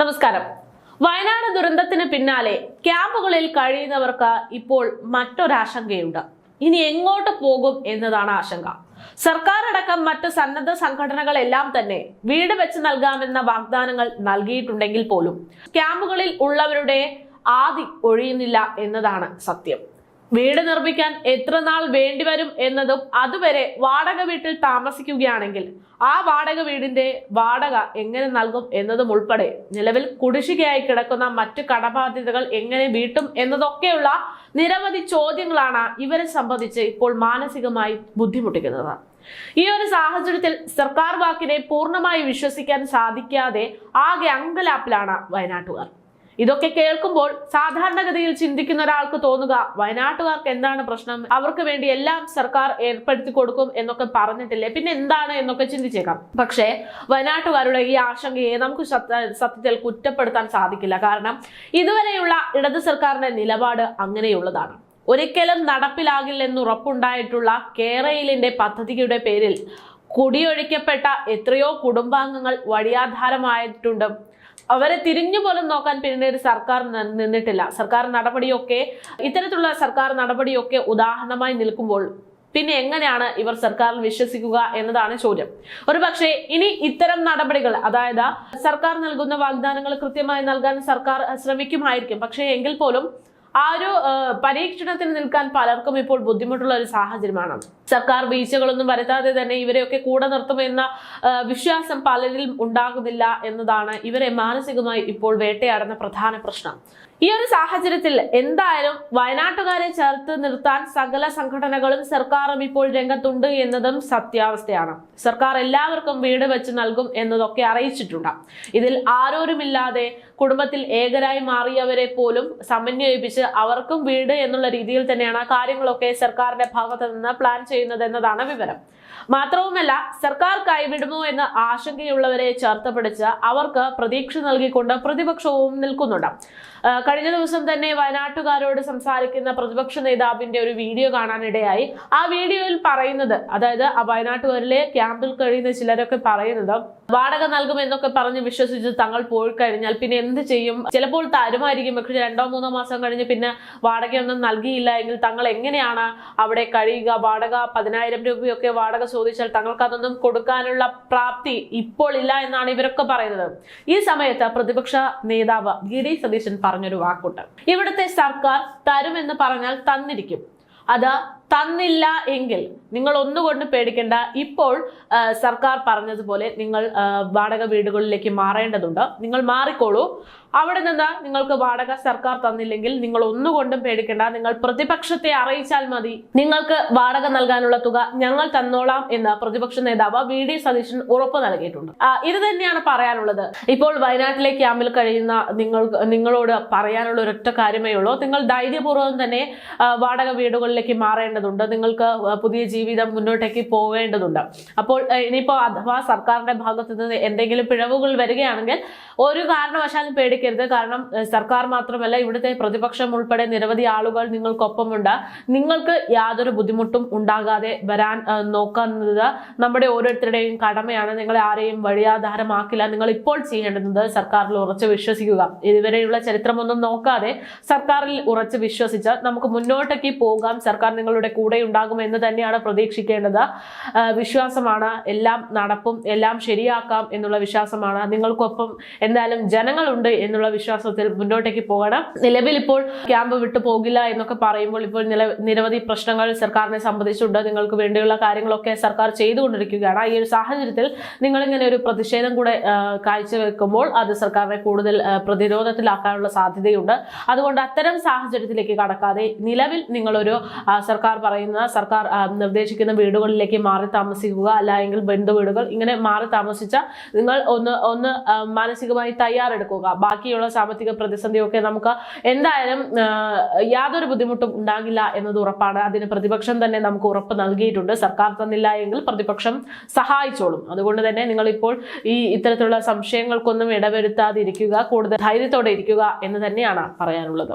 നമസ്കാരം. വയനാട് ദുരന്തത്തിന് പിന്നാലെ ക്യാമ്പുകളിൽ കഴിയുന്നവർക്ക് ഇപ്പോൾ മറ്റൊരാശങ്കയുണ്ട്. ഇനി എങ്ങോട്ട് പോകും എന്നതാണ് ആശങ്ക. സർക്കാർ അടക്കം മറ്റ് സന്നദ്ധ സംഘടനകളെല്ലാം തന്നെ വീട് വെച്ച് നൽകാമെന്ന വാഗ്ദാനങ്ങൾ നൽകിയിട്ടുണ്ടെങ്കിൽ പോലും ക്യാമ്പുകളിൽ ഉള്ളവരുടെ ആദി ഒഴിയുന്നില്ല എന്നതാണ് സത്യം. വീട് നിർമ്മിക്കാൻ എത്ര നാൾ വേണ്ടിവരും എന്നതും അതുവരെ വാടക വീട്ടിൽ താമസിക്കുകയാണെങ്കിൽ ആ വാടക വീടിന്റെ വാടക എങ്ങനെ നൽകും എന്നതും ഉൾപ്പെടെ നിലവിൽ കുടിശ്ശികയായി കിടക്കുന്ന മറ്റു കടബാധ്യതകൾ എങ്ങനെ വീട്ടും എന്നതൊക്കെയുള്ള നിരവധി ചോദ്യങ്ങളാണ് ഇവരെ സംബന്ധിച്ച് ഇപ്പോൾ മാനസികമായി ബുദ്ധിമുട്ടിക്കുന്നത്. ഈ ഒരു സാഹചര്യത്തിൽ സർക്കാർ വാക്കിനെ പൂർണമായി വിശ്വസിക്കാൻ സാധിക്കാതെ ആകെ അങ്കലാപ്പിലാണ് വയനാട്ടുകാർ. ഇതൊക്കെ കേൾക്കുമ്പോൾ സാധാരണഗതിയിൽ ചിന്തിക്കുന്ന ഒരാൾക്ക് തോന്നുക വയനാട്ടുകാർക്ക് എന്താണ് പ്രശ്നം? അവർക്ക് വേണ്ടി എല്ലാം സർക്കാർ ഏർപ്പെടുത്തി കൊടുക്കും എന്നൊക്കെ പറഞ്ഞിട്ടില്ലേ? പിന്നെ എന്താണ് എന്നൊക്കെ ചിന്തിച്ചേക്കാം. പക്ഷേ വയനാട്ടുകാരുടെ ഈ ആശങ്കയെ നമുക്ക് സത്യത്തിൽ കുറ്റപ്പെടുത്താൻ സാധിക്കില്ല. കാരണം ഇതുവരെയുള്ള ഇടത് സർക്കാരിന്റെ നിലപാട് അങ്ങനെയുള്ളതാണ്. ഒരിക്കലും നടപ്പിലാകില്ലെന്ന് ഉറപ്പുണ്ടായിട്ടുള്ള കേരയിലിന്റെ പദ്ധതിയുടെ പേരിൽ കുടിയൊഴിക്കപ്പെട്ട എത്രയോ കുടുംബാംഗങ്ങൾ വഴിയാധാരമായിട്ടുണ്ട്. അവരെ തിരിഞ്ഞു പോലും നോക്കാൻ പിന്നീട് സർക്കാർ നിന്നിട്ടില്ല. സർക്കാർ നടപടിയൊക്കെ ഇത്തരത്തിലുള്ള സർക്കാർ നടപടിയൊക്കെ ഉദാഹരണമായി നിൽക്കുമ്പോൾ പിന്നെ എങ്ങനെയാണ് ഇവർ സർക്കാരിൽ വിശ്വസിക്കുക എന്നതാണ് ചോദ്യം. ഒരു പക്ഷേ ഇനി ഇത്തരം നടപടികൾ അതായത് സർക്കാർ നൽകുന്ന വാഗ്ദാനങ്ങൾ കൃത്യമായി നൽകാൻ സർക്കാർ ശ്രമിക്കുമായിരിക്കും. പക്ഷേ എങ്കിൽ പോലും ആ ഒരു പരീക്ഷണത്തിന് നിൽക്കാൻ പലർക്കും ഇപ്പോൾ ബുദ്ധിമുട്ടുള്ള ഒരു സാഹചര്യമാണ്. സർക്കാർ വീഴ്ചകളൊന്നും വരുത്താതെ തന്നെ ഇവരെയൊക്കെ കൂടെ നിർത്തുമെന്ന വിശ്വാസം പലരിലും ഉണ്ടാകുന്നില്ല എന്നതാണ് ഇവരെ മാനസികമായി ഇപ്പോൾ വേട്ടയാടുന്ന പ്രധാന പ്രശ്നം. ഈ ഒരു സാഹചര്യത്തിൽ എന്തായാലും വയനാട്ടുകാരെ ചേർത്ത് നിർത്താൻ സകല സംഘടനകളും സർക്കാരും ഇപ്പോൾ രംഗത്തുണ്ട് എന്നതും സത്യാവസ്ഥയാണ്. സർക്കാർ എല്ലാവർക്കും വീട് വെച്ച് നൽകും എന്നതൊക്കെ അറിയിച്ചിട്ടുണ്ട്. ഇതിൽ ആരോരുമില്ലാതെ കുടുംബത്തിൽ ഏകരായി മാറിയവരെ പോലും സമന്വയിപ്പിച്ച് അവർക്കും വീട് എന്നുള്ള രീതിയിൽ തന്നെയാണ് കാര്യങ്ങളൊക്കെ സർക്കാരിന്റെ ഭാഗത്ത് നിന്ന് പ്ലാൻ ചെയ്യുന്നത് എന്നതാണ് വിവരം. മാത്രവുമല്ല സർക്കാർ കൈവിടുമോ എന്ന ആശങ്കയുള്ളവരെ ചേർത്ത് പിടിച്ച് അവർക്ക് പ്രതീക്ഷ നൽകിക്കൊണ്ട് പ്രതിപക്ഷവും നിൽക്കുന്നുണ്ട്. കഴിഞ്ഞ ദിവസം തന്നെ വയനാട്ടുകാരോട് സംസാരിക്കുന്ന പ്രതിപക്ഷ നേതാവിന്റെ ഒരു വീഡിയോ കാണാനിടയായി. ആ വീഡിയോയിൽ പറയുന്നത് അതായത് ആ വയനാട്ടുകാരിലെ ക്യാമ്പിൽ കഴിയുന്ന ചിലരൊക്കെ പറയുന്നത് വാടക നൽകുമെന്നൊക്കെ പറഞ്ഞ് വിശ്വസിച്ച് തങ്ങൾ പോയി കഴിഞ്ഞാൽ പിന്നെ എന്ത് ചെയ്യും? ചിലപ്പോൾ തരുമായിരിക്കും. പക്ഷെ രണ്ടോ മൂന്നോ മാസം കഴിഞ്ഞ് പിന്നെ വാടകയൊന്നും നൽകിയില്ല എങ്കിൽ തങ്ങൾ എങ്ങനെയാണ് അവിടെ കഴിയുക? വാടക പതിനായിരം രൂപയൊക്കെ വാടക ചോദിച്ചാൽ തങ്ങൾക്ക് അതൊന്നും കൊടുക്കാനുള്ള പ്രാപ്തി ഇപ്പോൾ ഇല്ല എന്നാണ് ഇവരൊക്കെ പറയുന്നത്. ഈ സമയത്ത് പ്രതിപക്ഷ നേതാവ് ഡി സതീശൻ പറഞ്ഞൊരു വാക്കുണ്ട്. ഇവിടുത്തെ സർക്കാർ തരുമെന്ന് പറഞ്ഞാൽ തന്നിരിക്കും. അത് തന്നില്ല എങ്കിൽ നിങ്ങൾ ഒന്നുകൊണ്ട് പേടിക്കേണ്ട. ഇപ്പോൾ സർക്കാർ പറഞ്ഞതുപോലെ നിങ്ങൾ വാടക വീടുകളിലേക്ക് മാറേണ്ടതുണ്ട്. നിങ്ങൾ മാറിക്കോളൂ. അവിടെ നിന്ന് നിങ്ങൾക്ക് വാടക സർക്കാർ തന്നില്ലെങ്കിൽ നിങ്ങൾ ഒന്നുകൊണ്ടും പേടിക്കേണ്ട. നിങ്ങൾ പ്രതിപക്ഷത്തെ അറിയിച്ചാൽ മതി. നിങ്ങൾക്ക് വാടക നൽകാനുള്ള തുക ഞങ്ങൾ തന്നോളാം എന്ന് പ്രതിപക്ഷ നേതാവ് വി. ഡി. സതീശൻ ഉറപ്പ് നൽകിയിട്ടുണ്ട്. ഇത് തന്നെയാണ് പറയാനുള്ളത്. ഇപ്പോൾ വയനാട്ടിലെ ക്യാമ്പിൽ കഴിയുന്ന നിങ്ങൾ നിങ്ങളോട് പറയാനുള്ള ഒരൊറ്റ കാര്യമേ ഉള്ളൂ. നിങ്ങൾ ധൈര്യപൂർവം തന്നെ വാടക വീടുകളിലേക്ക് മാറേണ്ടതുണ്ട് നിങ്ങൾക്ക് പുതിയ ജീവിതം മുന്നോട്ടേക്ക് പോവേണ്ടതുണ്ട്. അപ്പോൾ ഇനിയിപ്പോൾ അഥവാ സർക്കാരിന്റെ ഭാഗത്ത് നിന്ന് എന്തെങ്കിലും പിഴവുകൾ വരികയാണെങ്കിൽ ഒരു കാരണവശാലും പേടിക്കരുത്. കാരണം സർക്കാർ മാത്രമല്ല ഇവിടുത്തെ പ്രതിപക്ഷം ഉൾപ്പെടെ നിരവധി ആളുകൾ നിങ്ങൾക്കൊപ്പമുണ്ട്. നിങ്ങൾക്ക് യാതൊരു ബുദ്ധിമുട്ടും ഉണ്ടാകാതെ വരാൻ നോക്കുന്നത് നമ്മുടെ ഓരോരുത്തരുടെയും കടമയാണ്. നിങ്ങളെ ആരെയും വഴിയാധാരമാക്കില്ല. നിങ്ങൾ ഇപ്പോൾ ചെയ്യേണ്ടുന്നത് സർക്കാരിൽ ഉറച്ചു വിശ്വസിക്കുക. ഇതുവരെയുള്ള ചരിത്രമൊന്നും നോക്കാതെ സർക്കാരിൽ ഉറച്ചു വിശ്വസിച്ച് നമുക്ക് മുന്നോട്ടേക്ക് പോകാം. സർക്കാർ നിങ്ങളുടെ കൂടെ ഉണ്ടാകുമെന്ന് തന്നെയാണ് പ്രതീക്ഷിക്കേണ്ടത്. വിശ്വാസമാണ്. എല്ലാം നടപ്പും എല്ലാം ശരിയാക്കാം എന്നുള്ള വിശ്വാസമാണ്. നിങ്ങൾക്കൊപ്പം എന്തായാലും ജനങ്ങളുണ്ട് എന്നുള്ള വിശ്വാസത്തിൽ മുന്നോട്ടേക്ക് പോകണം. നിലവിൽ ഇപ്പോൾ ക്യാമ്പ് വിട്ടു പോകില്ല എന്നൊക്കെ പറയുമ്പോൾ ഇപ്പോൾ നിരവധി പ്രശ്നങ്ങൾ സർക്കാരിനെ സംബന്ധിച്ചുണ്ട്. നിങ്ങൾക്ക് വേണ്ടിയുള്ള കാര്യങ്ങളൊക്കെ സർക്കാർ ചെയ്തുകൊണ്ടിരിക്കുകയാണ്. ഈ ഒരു സാഹചര്യത്തിൽ നിങ്ങളിങ്ങനെ ഒരു പ്രതിഷേധം കൂടെ കാഴ്ചവെക്കുമ്പോൾ അത് സർക്കാരിനെ കൂടുതൽ പ്രതിരോധത്തിലാക്കാനുള്ള സാധ്യതയുണ്ട്. അതുകൊണ്ട് അത്തരം സാഹചര്യത്തിലേക്ക് കടക്കാതെ നിലവിൽ നിങ്ങളൊരു ആ, സർക്കാർ പറയുന്ന സർക്കാർ നിർദ്ദേശിക്കുന്ന വീടുകളിലേക്ക് മാറി താമസിക്കുക അല്ലെങ്കിൽ ബന്ധു വീടുകൾ ഇങ്ങനെ മാറി താമസിച്ച നിങ്ങൾ ഒന്ന് ഒന്ന് മാനസികമായി തയ്യാറെടുക്കുക. ബാക്കിയുള്ള സാമ്പത്തിക പ്രതിസന്ധിയൊക്കെ നമുക്ക് എന്തായാലും യാതൊരു ബുദ്ധിമുട്ടും ഉണ്ടാകില്ല എന്നത് ഉറപ്പാണ്. അതിന് പ്രതിപക്ഷം തന്നെ നമുക്ക് ഉറപ്പ് നൽകിയിട്ടുണ്ട്. സർക്കാർ തന്നില്ല എങ്കിൽ പ്രതിപക്ഷം സഹായിച്ചോളും. അതുകൊണ്ട് തന്നെ നിങ്ങൾ ഇപ്പോൾ ഈ ഇത്തരത്തിലുള്ള സംശയങ്ങൾക്കൊന്നും ഇടവരുത്താതിരിക്കുക കൂടുതൽ ധൈര്യത്തോടെ ഇരിക്കുക എന്ന് തന്നെയാണ് പറയാനുള്ളത്.